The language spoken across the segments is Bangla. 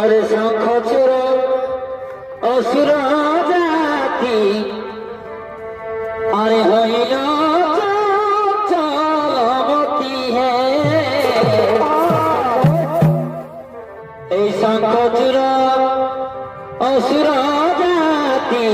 আরে শঙ্খ চোর অসুর জাতি। আরে হইল চলমতি হে। এই শঙ্খ চোর অসুর জাতি।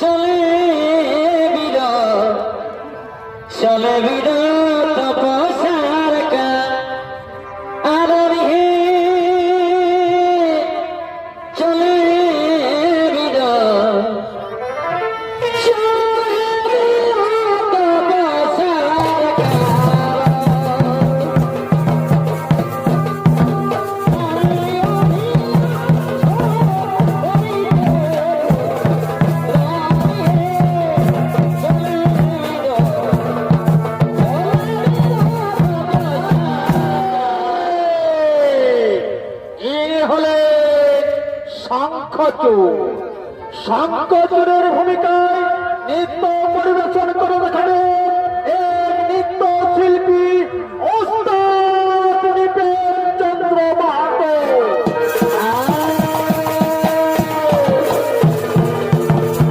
চলে বিদা চলে বির শঙ্খচূড় শঙ্খচূড়ের